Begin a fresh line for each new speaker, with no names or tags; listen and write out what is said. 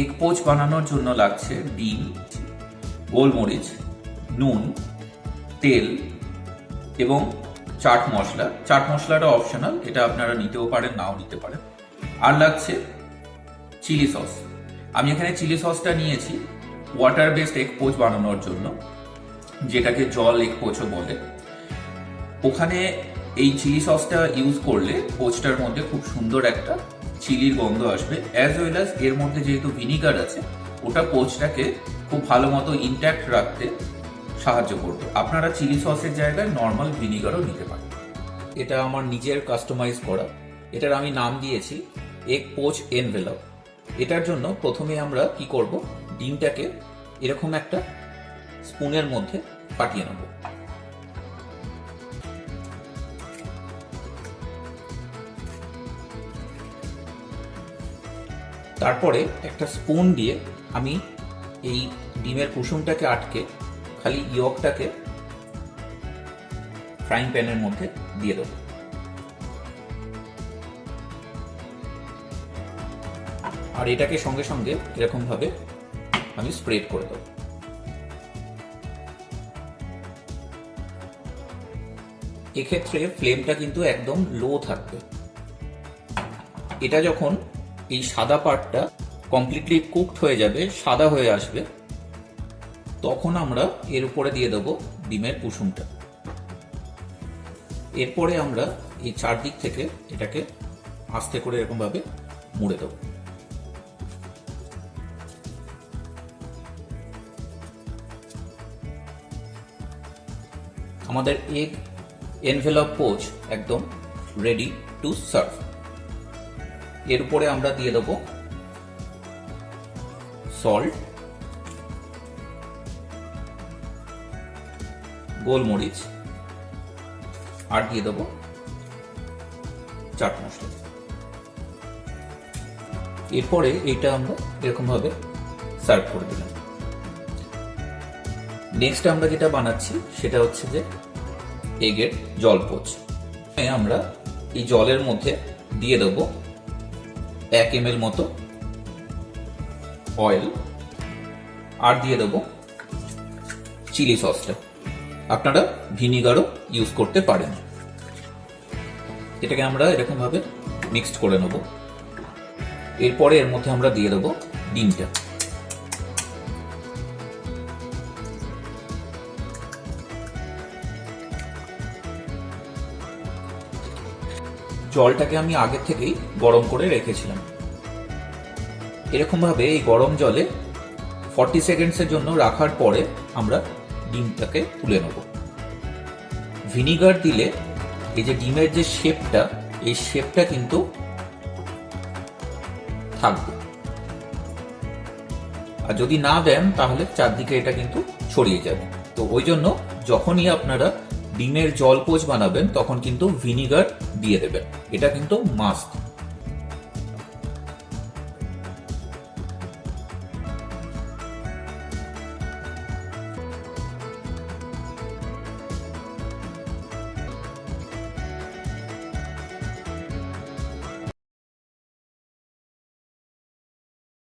Egg poach বানানোর জন্য লাগছে ডিম, গোলমরিচ, নুন, তেল এবং চাট মশলা। চাট মশলাটা অপশনাল এটা আপনারা নিতেও পারেন, নাও নিতে পারেন। আর লাগছে চিলি সস। আমি এখানে চিলি সসটা নিয়েছি ওয়াটার বেসড এগ পোচ বানানোর জন্য, যেটাকে জল এগ পোচও বলে। ওখানে এই চিলি সসটা ইউজ করলে পোচটার মধ্যে খুব সুন্দর একটা চিলির গন্ধ আসবে। অ্যাজ ওয়েল অ্যাজ এর মধ্যে যেহেতু ভিনিগার আছে, ওটা পোচটাকে খুব ভালো মতো ইন্ট্যাক্ট রাখতে সাহায্য করবে। আপনারা চিলি সসের জায়গায় নর্মাল ভিনিগারও নিতে পারেন। এটা আমার নিজের কাস্টমাইজ করা। এটার আমি নাম দিয়েছি এগ পোচ এনভেলপ এটার জন্য প্রথমে আমরা কি করব? ডিমটাকে এরকম একটা স্পুনের মধ্যে ফাটিয়ে নেব। তারপরে একটা স্পুন দিয়ে আমি এই ডিমের কুসুমটাকে আটকে খালি ইয়কটাকে ফ্রাইং প্যানের মধ্যে দিয়ে দেবো। আর এটাকে সঙ্গে সঙ্গে এরকম ভাবে আমি স্প্রেড করে দেবো। এক্ষেত্রে ফ্লেমটা কিন্তু একদম লো থাকবে। এটা যখন এই সাদা পার্টটা কমপ্লিটলি কুকড হয়ে যাবে, সাদা হয়ে আসবে। তখন আমরা এর উপরে দিয়ে দেবো ডিমের কুসুমটা। এরপরে আমরা এই চারদিক থেকে এটাকে আস্তে করে এরকম ভাবে মুড়ে দেবো। আমাদের এগ এনভেলপ পোচ একদম রেডি টু সার্ভ এর উপরে আমরা দিয়ে দেবো সল্ট গোলমরিচ, আর দিয়ে দেবো চাট মশলা। এরপরে এইটা আমরা এরকম ভাবে সার্ভ করে দিলাম। নেক্সট আমরা যেটা বানাচ্ছি সেটা হচ্ছে যে এগের জলপোচ। আমরা এই জলের মধ্যে দিয়ে দেবো এক এম মতো অয়েল আর দিয়ে দেবো চিলি সসটা আপনারা ভিনিগারও ইউজ করতে পারেন। এটাকে আমরা এরকমভাবে মিক্সড করে নেব। এরপরে এর মধ্যে আমরা দিয়ে দেবো ডিমটা। জলটাকে আমি আগে থেকেই গরম করে রেখেছিলাম। এরকম ভাবে এই গরম জলে ফর্টি সেকেন্ডসের জন্য রাখার পরে আমরা ডিমটাকে তুলে নেব। ভিনিগার দিলে এই যে ডিমের যে শেপটা, এই শেপটা কিন্তু থাকবে। আর যদি না দেন, তাহলে চারদিকে এটা কিন্তু ছড়িয়ে যাবে। তো ওই জন্য যখনই আপনারা ডিমের জল পোচ বানাবেন তখন কিন্তু ভিনিগার দিয়ে দেবেন। এটা কিন্তু মাস্ট